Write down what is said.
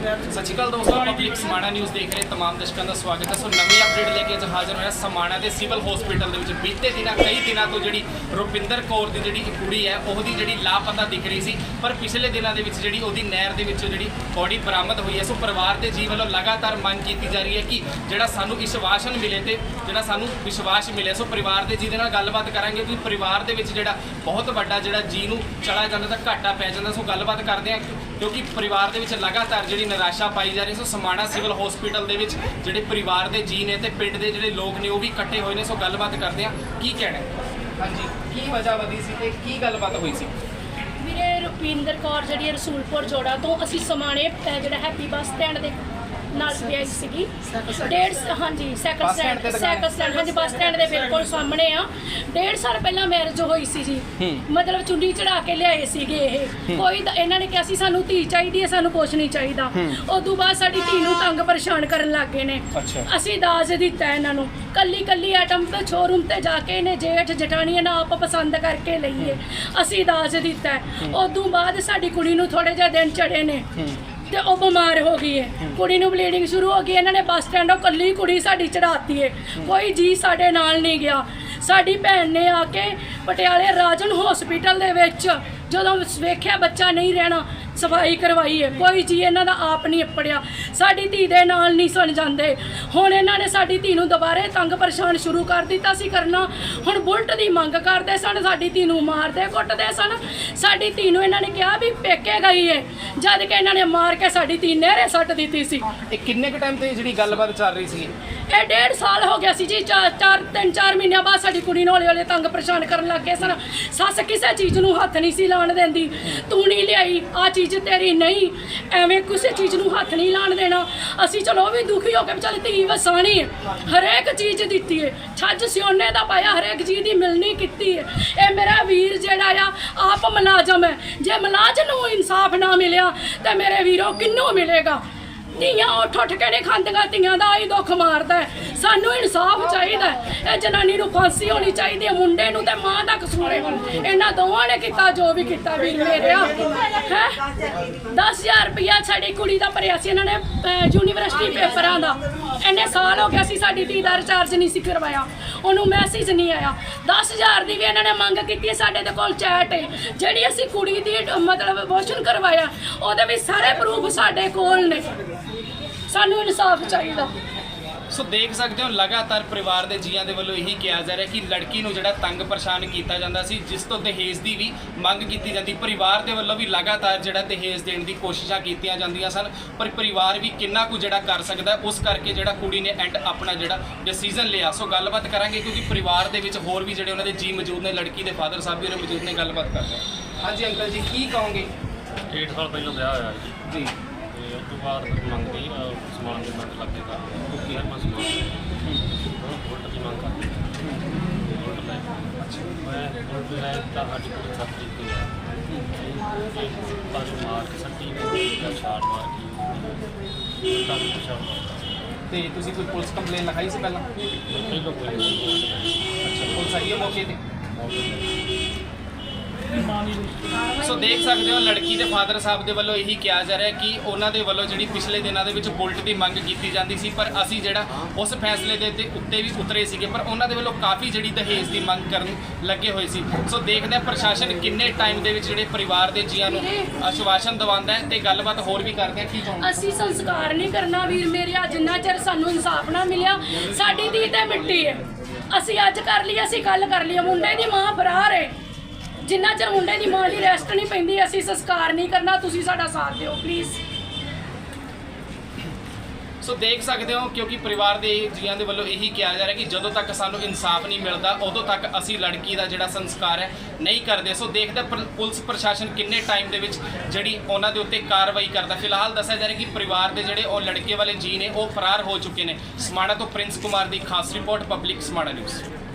ਸਤਿ ਸ਼੍ਰੀ ਅਕਾਲ ਦੋਸਤੋ public Samana news ਦੇਖ ਰਹੇ, ਤਮਾਮ ਦਰਸ਼ਕਾਂ ਦਾ ਸਵਾਗਤ ਹੈ। ਸੋ ਨਵੀਂ ਅਪਡੇਟ ਲੈ ਕੇ ਅੱਜ ਹਾਜ਼ਰ ਹੋਇਆ ਸਮਾਣਾ ਦੇ ਸਿਵਲ ਹਸਪੀਟਲ ਦੇ ਵਿੱਚ। ਬੀਤੇ ਦਿਨਾਂ, ਕਈ ਦਿਨਾਂ ਤੋਂ ਜਿਹੜੀ ਰੁਪਿੰਦਰ ਕੌਰ ਦੀ ਜਿਹੜੀ ਕੁੜੀ ਹੈ, ਉਹਦੀ ਜਿਹੜੀ ਲਾਪਤਾ ਦਿਖ ਰਹੀ ਸੀ, ਪਰ ਪਿਛਲੇ ਦਿਨਾਂ ਦੇ ਵਿੱਚ ਜਿਹੜੀ ਉਹਦੀ ਨਹਿਰ ਦੇ ਵਿੱਚੋਂ ਜਿਹੜੀ ਬੋਡੀ ਬਰਾਮਦ ਹੋਈ ਹੈ। ਸੋ ਪਰਿਵਾਰ ਦੇ ਜੀ ਵੱਲੋਂ ਲਗਾਤਾਰ ਮੰਗ ਕੀਤੀ ਜਾ ਰਹੀ ਹੈ ਕਿ ਜਿਹੜਾ ਸਾਨੂੰ ਵਿਸ਼ਵਾਸਨ ਮਿਲੇ ਤੇ ਜਿਹੜਾ ਸਾਨੂੰ ਵਿਸ਼ਵਾਸ ਮਿਲੇ ਸੋ ਪਰਿਵਾਰ ਦੇ ਜੀ ਦੇ ਨਾਲ ਗੱਲਬਾਤ ਕਰਾਂਗੇ ਕਿ ਪਰਿਵਾਰ ਦੇ ਵਿੱਚ ਜਿਹੜਾ ਬਹੁਤ ਵੱਡਾ ਜਿਹੜਾ ਜੀ ਨੂੰ ਚਲਾ ਜਾਂਦਾ ਤਾਂ ਘਾਟਾ ਪੈ ਜਾਂਦਾ। ਸੋ ਗੱਲਬਾਤ ਕਰਦੇ ਹਾਂ ਕਿਉਂਕਿ ਪਰਿਵਾਰ ਦੇ ਵਿੱਚ ਲਗਾਤਾਰ ਜਿਹੜੀ ਨਿਰਾਸ਼ਾ ਪਾਈ ਜਾ ਰਹੀ ਸੋ ਸਮਾਣਾ ਸਿਵਲ ਹਸਪੀਟਲ ਦੇ ਵਿੱਚ ਜਿਹੜੇ ਪਰਿਵਾਰ ਦੇ ਜੀ ਨੇ ਤੇ ਪਿੰਡ ਦੇ ਜਿਹੜੇ ਲੋਕ ਨੇ ਉਹ ਵੀ ਇਕੱਠੇ ਹੋਏ ਨੇ ਸੋ ਗੱਲਬਾਤ ਕਰਦੇ ਹਾਂ। ਕੀ ਕਹਿਣਾ ਹਾਂਜੀ ਕੀ ਵਜ੍ਹਾ ਵਧੀ ਸੀ ਤੇ ਕੀ ਗੱਲਬਾਤ ਹੋਈ ਸੀ? ਵੀਰੇ ਰੁਪਿੰਦਰ ਕੌਰ ਜਿਹੜੀ ਹੈ ਰਸੂਲਪੁਰ ਜੋੜਾ ਤੋਂ ਅਸੀਂ ਸਮਾਣੇ ਅਹ, ਜਿਹੜਾ ਹੈਪੀ ਬੱਸ ਸਟੈਂਡ ਦੇ ਨਾਲ ਪਿਆਈ ਸੀਗੀ। ਡੇਢ ਹਾਂਜੀ cycle bus stand cycle stand ਹਾਂਜੀ ਬੱਸ ਸਟੈਂਡ ਦੇ ਬਿਲਕੁਲ ਸਾਹਮਣੇ ਆ। ਡੇਢ ਸਾਲ ਪਹਿਲਾਂ ਮੈਰਿਜ ਹੋਈ ਸੀ ਜੀ। ਮਤਲਬ ਚੁੰਨੀ ਚੜਾ ਕੇ ਲਿਆਏ ਸੀਗੇ ਇਹ। ਕੋਈ ਤਾਂ- ਇਹਨਾਂ ਨੇ ਕਿਹਾ ਸੀ ਸਾਨੂੰ ਧੀ ਚਾਹੀਦੀ ਹੈ ਸਾਨੂੰ ਕੁਛ ਨਹੀਂ ਚਾਹੀਦਾ। ਉਦੋਂ ਬਾਅਦ ਸਾਡੀ ਧੀ ਨੂੰ ਤੰਗ ਪਰੇਸ਼ਾਨ ਕਰਨ ਲੱਗ ਗਏ ਨੇ। ਅਸੀਂ ਦਾਜ ਦਿੱਤਾ ਇਹਨਾਂ ਨੂੰ। ਕੱਲੀ ਕੱਲੀ ਆਈਟਮ ਤੇ ਸ਼ੋਰੂਮ ਤੇ ਜਾ ਕੇ ਇਹਨੇ ਜੇਠ ਜਟਾਣੀਆਂ ਨਾਲ ਆਪ ਪਸੰਦ ਕਰਕੇ ਲਈਏ। ਅਸੀਂ ਦਾਜ ਦਿੱਤਾ। ਉਦੋਂ ਬਾਅਦ ਸਾਡੀ ਕੁੜੀ ਨੂੰ ਥੋੜੇ ਜਿਹੇ ਦਿਨ ਚੜੇ ਨੇ। ਤੇ ਉਹ ਬਿਮਾਰ ਹੋ ਗਈ ਹੈ। ਕੁੜੀ ਨੂੰ ਬਲੀਡਿੰਗ ਸ਼ੁਰੂ ਹੋ ਗਈ ਇਹਨਾਂ ਨੇ ਬੱਸ ਸਟੈਂਡੋਂ ਕੱਲੀ ਕੁੜੀ ਸਾਡੀ ਚੜਾਤੀ ਹੈ। ਕੋਈ ਜੀ ਸਾਡੇ ਨਾਲ ਨਹੀਂ ਗਿਆ। ਸਾਡੀ ਭੈਣ ਨੇ ਆ ਕੇ ਪਟਿਆਲੇ ਰਾਜਨ ਹਸਪੀਟਲ ਦੇ ਵਿੱਚ ਜਦੋਂ ਵੇਖਿਆ ਬੱਚਾ ਨਹੀਂ ਰਹਿਣਾ ਸਫ਼ਾਈ ਕਰਵਾਈ ਹੈ। ਕੋਈ ਜੀ ਇਹਨਾਂ ਦਾ ਆਪ ਨਹੀਂ ਪੜਿਆ ਸਾਡੀ ਧੀ ਦੇ ਨਾਲ ਨਹੀਂ ਸੁਣ ਜਾਂਦੇ। ਹੁਣ ਇਹਨਾਂ ਨੇ ਸਾਡੀ ਧੀ ਨੂੰ ਦੁਬਾਰੇ ਤੰਗ ਪਰੇਸ਼ਾਨ ਸ਼ੁਰੂ ਕਰ ਦਿੱਤਾ ਸੀ ਕਰਨਾ। ਹੁਣ ਬੁਲਟ ਦੀ ਮੰਗ ਕਰਦੇ ਸਨ ਸਾਡੀ ਧੀ ਨੂੰ ਮਾਰਦੇ ਕੁੱਟਦੇ ਸਨ। ਸਾਡੀ ਧੀ ਨੂੰ ਇਹਨਾਂ ਨੇ ਕਿਹਾ ਵੀ ਪੇਕੇ ਗਈ ਹੈ ਜਦ ਕਿ ਇਹਨਾਂ ਨੇ ਮਾਰ ਕੇ ਸਾਡੀ ਧੀ ਨਹਿਰੇ ਸੱਟ ਦਿੱਤੀ ਸੀ। ਇਹ ਕਿੰਨੇ ਕੁ ਟਾਈਮ ਤੇ ਜਿਹੜੀ ਗੱਲਬਾਤ ਚੱਲ ਰਹੀ ਸੀ? ਇਹ ਡੇਢ ਸਾਲ ਹੋ ਗਿਆ ਸੀ ਜੀ। ਚਾਰ ਚਾਰ ਤਿੰਨ ਚਾਰ ਮਹੀਨਿਆਂ ਬਾਅਦ ਸਾਡੀ ਕੁੜੀ ਨੂੰ ਹੌਲੇ ਹੌਲੇ ਤੰਗ ਪਰੇਸ਼ਾਨ ਕਰਨ ਲੱਗ ਗਏ ਸਨ। ਸੱਸ ਕਿਸੇ ਚੀਜ਼ ਨੂੰ ਹੱਥ ਨਹੀਂ ਸੀ ਲਾਣ ਦਿੰਦੀ। ਤੂੰ ਨਹੀਂ ਲਿਆਈ। ਆ ਚੀਜ਼ ਤੇਰੀ ਨਹੀਂ, ਐਵੇਂ ਕਿਸੇ ਚੀਜ਼ ਨੂੰ ਹੱਥ ਨਹੀਂ ਲਾਣ ਦੇਣਾ। ਅਸੀਂ ਚਲੋ ਉਹ ਵੀ ਦੁਖੀ ਹੋ ਕੇ ਵੀ ਚੱਲ ਧੀ ਵਸਾਣੀ ਹਰੇਕ ਚੀਜ਼ ਦਿੱਤੀ ਹੈ। ਛੱਜ ਸਿਉਨੇ ਦਾ ਪਾਇਆ ਹਰੇਕ ਚੀਜ਼ ਦੀ ਮਿਲਣੀ ਕੀਤੀ ਹੈ। ਇਹ ਮੇਰਾ ਵੀਰ ਜਿਹੜਾ ਆ, ਆਪ ਮੁਲਾਜ਼ਮ ਹੈ। ਜੇ ਮੁਲਾਜ਼ਮ ਨੂੰ ਇਨਸਾਫ ਨਾ ਮਿਲਿਆ, ਤਾਂ ਮੇਰੇ ਵੀਰੋ ਕਿੰਨੂੰ ਮਿਲੇਗਾ? ਧੀਆਂ ਉੱਠ ਉੱਠ ਕੇ ਨਹੀਂ ਖਾਂਦੀਆਂ, ਧੀਆਂ ਦਾ ਹੀ ਦੁੱਖ ਮਾਰਦਾ ਸਾਨੂੰ ਇਨਸਾਫ ਚਾਹੀਦਾ ਇਹ ਜਨਾਨੀ ਨੂੰ ਫਾਂਸੀ ਹੋਣੀ ਚਾਹੀਦੀ ਹੈ, ਮੁੰਡੇ ਨੂੰ ਤੇ ਮਾਂ ਦਾ ਕਸੂਰ ਹੈ ਇਹਨਾਂ ਦੋਵਾਂ ਨੇ ਕੀਤਾ, ਜੋ ਵੀ ਕੀਤਾ ਵੀਰ ਮੇਰਿਆ ਹੈ? 10000 ਰੁਪਇਆ ਸਾਡੀ ਕੁੜੀ ਦਾ ਭਰਿਆ ਸੀ ਇਹਨਾਂ ਨੇ ਯੂਨੀਵਰਸਿਟੀ ਪੇਪਰਾਂ ਦਾ। ਇੰਨੇ ਸਾਲ ਹੋ ਗਿਆ ਸੀ ਸਾਡੀ ਧੀ ਦਾ ਰਿਚਾਰਜ ਨਹੀਂ ਸੀ ਕਰਵਾਇਆ। ਉਹਨੂੰ ਮੈਸੇਜ ਨਹੀਂ ਆਇਆ। 10000 ਦੀ ਵੀ ਇਹਨਾਂ ਨੇ ਮੰਗ ਕੀਤੀ ਸਾਡੇ ਦੇ ਕੋਲ ਚੈਟ ਹੈ। ਜਿਹੜੀ ਅਸੀਂ ਕੁੜੀ ਦੀ, ਮਤਲਬ ਅਬੋਰਸ਼ਨ ਕਰਵਾਇਆ, ਉਹਦੇ ਵੀ ਸਾਰੇ ਪ੍ਰੂਫ ਸਾਡੇ ਕੋਲ ਨੇ। ਸਾਨੂੰ ਇਨਸਾਫ ਚਾਹੀਦਾ। ਸੋ ਦੇਖ ਸਕਦੇ ਹੋ ਲਗਾਤਾਰ ਪਰਿਵਾਰ ਦੇ ਜੀਆਂ ਦੇ ਵੱਲੋਂ ਇਹੀ ਕਿਹਾ ਜਾ ਰਿਹਾ ਕਿ ਲੜਕੀ ਨੂੰ ਜਿਹੜਾ ਤੰਗ ਪਰੇਸ਼ਾਨ ਕੀਤਾ ਜਾਂਦਾ ਸੀ ਜਿਸ ਤੋਂ ਦਹੇਜ ਦੀ ਵੀ ਮੰਗ ਕੀਤੀ ਜਾਂਦੀ ਪਰਿਵਾਰ ਦੇ ਵੱਲੋਂ ਵੀ ਲਗਾਤਾਰ ਜਿਹੜਾ ਦਹੇਜ ਦੇਣ ਦੀ ਕੋਸ਼ਿਸ਼ਾਂ ਕੀਤੀਆਂ ਜਾਂਦੀਆਂ ਸਨ ਪਰ ਪਰਿਵਾਰ ਵੀ ਕਿੰਨਾ ਕੁ ਜਿਹੜਾ ਕਰ ਸਕਦਾ ਉਸ ਕਰਕੇ ਜਿਹੜਾ ਕੁੜੀ ਨੇ ਐਂਡ ਆਪਣਾ ਜਿਹੜਾ ਡਿਸੀਜਨ ਲਿਆ। ਸੋ ਗੱਲਬਾਤ ਕਰਾਂਗੇ ਕਿਉਂਕਿ ਪਰਿਵਾਰ ਦੇ ਵਿੱਚ ਹੋਰ ਵੀ ਜਿਹੜੇ ਉਹਨਾਂ ਦੇ ਜੀ ਮੌਜੂਦ ਨੇ ਲੜਕੀ ਦੇ ਫਾਦਰ ਸਾਹਿਬ ਵੀ ਉਹਨਾਂ ਮੌਜੂਦ ਨੇ ਗੱਲਬਾਤ ਕਰਦੇ ਹਾਂ। ਹਾਂਜੀ ਅੰਕਲ ਜੀ ਕੀ ਕਹੋਗੇ? ਡੇਢ ਸਾਲ ਪਹਿਲਾਂ ਵਿਆਹ ਹੋਇਆ ਜੀ। ਜੀ। ਤੇ ਉਸ ਤੋਂ ਬਾਅਦ ਮੰਗਦੀ ਅਹ, ਸਮਾਨ ਦੀ ਮੰਗ ਲੱਗੇ ਕਰ ਕਿਉਂਕਿ ਹਰ ਮੈਂ ਸਮਾਨ ਉਹ ਬੁਲਟ ਦੀ ਮੰਗ ਕਰਦੀ ਬੁਲਟ ਲੈ ਮੈਂ ਬੁਲਟ ਲੈ ਤਾਂ ਸਾਡੀ ਕੋਲ ਸੱਤ ਤਰੀਕ ਤੋਂ ਆ ਤਾਂ ਜੋ ਮਾਰ ਕੇ ਸੱਟੀ ਨੇ ਜਾਂ ਛਾੜ ਮਾਰ ਕੇ ਤਾਂ ਵੀ ਪਛਾਣ ਮਾਰਦਾ ਤੇ ਤੁਸੀਂ ਕੋਈ ਪੁਲਿਸ ਕੰਪਲੇਨ ਲਿਖਾਈ ਸੀ ਪਹਿਲਾਂ ਪਹਿਲਾਂ ਕੋਈ ਨਹੀਂ ਅੱਛਾ ਪੁਲਿਸ ਆਈ ਹੈ ਮੌਕੇ ਤੇ ਮੌਕੇ ਸੋ ਦੇਖ ਸਕਦੇ ਹੋ, ਲੜਕੀ ਦੇ ਫਾਦਰ ਸਾਹਿਬ ਦੇ ਵੱਲੋਂ ਇਹੀ ਕਿਹਾ ਜਾ ਰਿਹਾ ਕਿ ਉਹਨਾਂ ਦੇ ਵੱਲੋਂ ਜਿਹੜੀ ਪਿਛਲੇ ਦਿਨਾਂ ਦੇ ਵਿੱਚ ਬੁਲਟ ਦੀ ਮੰਗ ਕੀਤੀ ਜਾਂਦੀ ਸੀ, ਪਰ ਅਸੀਂ ਜਿਹੜਾ ਉਸ ਫੈਸਲੇ ਦੇ ਉੱਤੇ ਉੱਤੇ ਵੀ ਉਤਰੇ ਸੀਗੇ, ਪਰ ਉਹਨਾਂ ਦੇ ਵੱਲੋਂ ਕਾਫੀ ਜਿਹੜੀ ਦਹੇਜ ਦੀ ਮੰਗ ਕਰਨ ਲੱਗੇ ਹੋਏ ਸੀ। ਸੋ ਦੇਖਦੇ ਹਾਂ ਪ੍ਰਸ਼ਾਸਨ ਕਿੰਨੇ ਟਾਈਮ ਦੇ ਵਿੱਚ ਜਿਹੜੇ ਪਰਿਵਾਰ ਦੇ ਜੀਆਂ ਨੂੰ ਆਸ਼ਵਾਸਨ ਦਿਵਾਉਂਦਾ ਹੈ ਤੇ ਗੱਲਬਾਤ ਹੋਰ ਵੀ ਕਰਦੇ ਹਾਂ, ਕੀ ਚਾਹੁੰਦੇ ਅਸੀਂ ਸੰਸਕਾਰ ਨਹੀਂ ਕਰਨਾ ਵੀਰ ਮੇਰਿਆ ਜਿੰਨਾ ਚਿਰ ਸਾਨੂੰ ਇਨਸਾਫ ਨਾ ਮਿਲਿਆ। ਸਾਡੀ ਧੀ ਤੇ ਮਿੱਟੀ ਹੈ। ਅਸੀਂ ਅੱਜ ਕਰ ਲਈ, ਅਸੀਂ ਕੱਲ ਕਰ ਲਈ, ਮੁੰਡੇ ਦੀ ਮਾਂ ਫਰਾਰ ਹੈ। ਜਿੰਨਾ ਚਿਰ ਮੁੰਡੇ ਦੀ ਮਾਂ ਦੀ ਰੈਸਟ ਨਹੀਂ ਪੈਂਦੀ, ਅਸੀਂ ਸੰਸਕਾਰ ਨਹੀਂ ਕਰਨਾ, ਤੁਸੀਂ ਸਾਡਾ ਸਾਥ ਦਿਓ ਪਲੀਜ਼ ਸੋ ਦੇਖ ਸਕਦੇ ਹੋ, ਕਿਉਂਕਿ ਪਰਿਵਾਰ ਦੇ ਜੀਆਂ ਦੇ ਵੱਲੋਂ ਇਹੀ ਕਿਹਾ ਜਾ ਰਿਹਾ ਕਿ ਜਦੋਂ ਤੱਕ ਸਾਨੂੰ ਇਨਸਾਫ ਨਹੀਂ ਮਿਲਦਾ, ਉਦੋਂ ਤੱਕ ਅਸੀਂ ਲੜਕੀ ਦਾ ਜਿਹੜਾ ਸੰਸਕਾਰ ਹੈ ਨਹੀਂ ਕਰਦੇ। ਸੋ ਦੇਖਦੇ ਪੁਲਿਸ ਪ੍ਰਸ਼ਾਸਨ ਕਿੰਨੇ ਟਾਈਮ ਦੇ ਵਿੱਚ ਜਿਹੜੀ ਉਹਨਾਂ ਦੇ ਉੱਤੇ ਕਾਰਵਾਈ ਕਰਦਾ। ਫਿਲਹਾਲ ਦੱਸਿਆ ਜਾ ਰਿਹਾ ਕਿ ਪਰਿਵਾਰ ਦੇ ਜਿਹੜੇ ਉਹ ਲੜਕੇ ਵਾਲੇ ਜੀ ਨੇ, ਉਹ ਫਰਾਰ ਹੋ ਚੁੱਕੇ ਨੇ। ਸਮਾਣਾ ਤੋਂ ਪ੍ਰਿੰਸ ਕੁਮਾਰ ਦੀ ਖਾਸ ਰਿਪੋਰਟ, ਪਬਲਿਕ ਸਮਾਣਾ ਨਿਊਜ਼।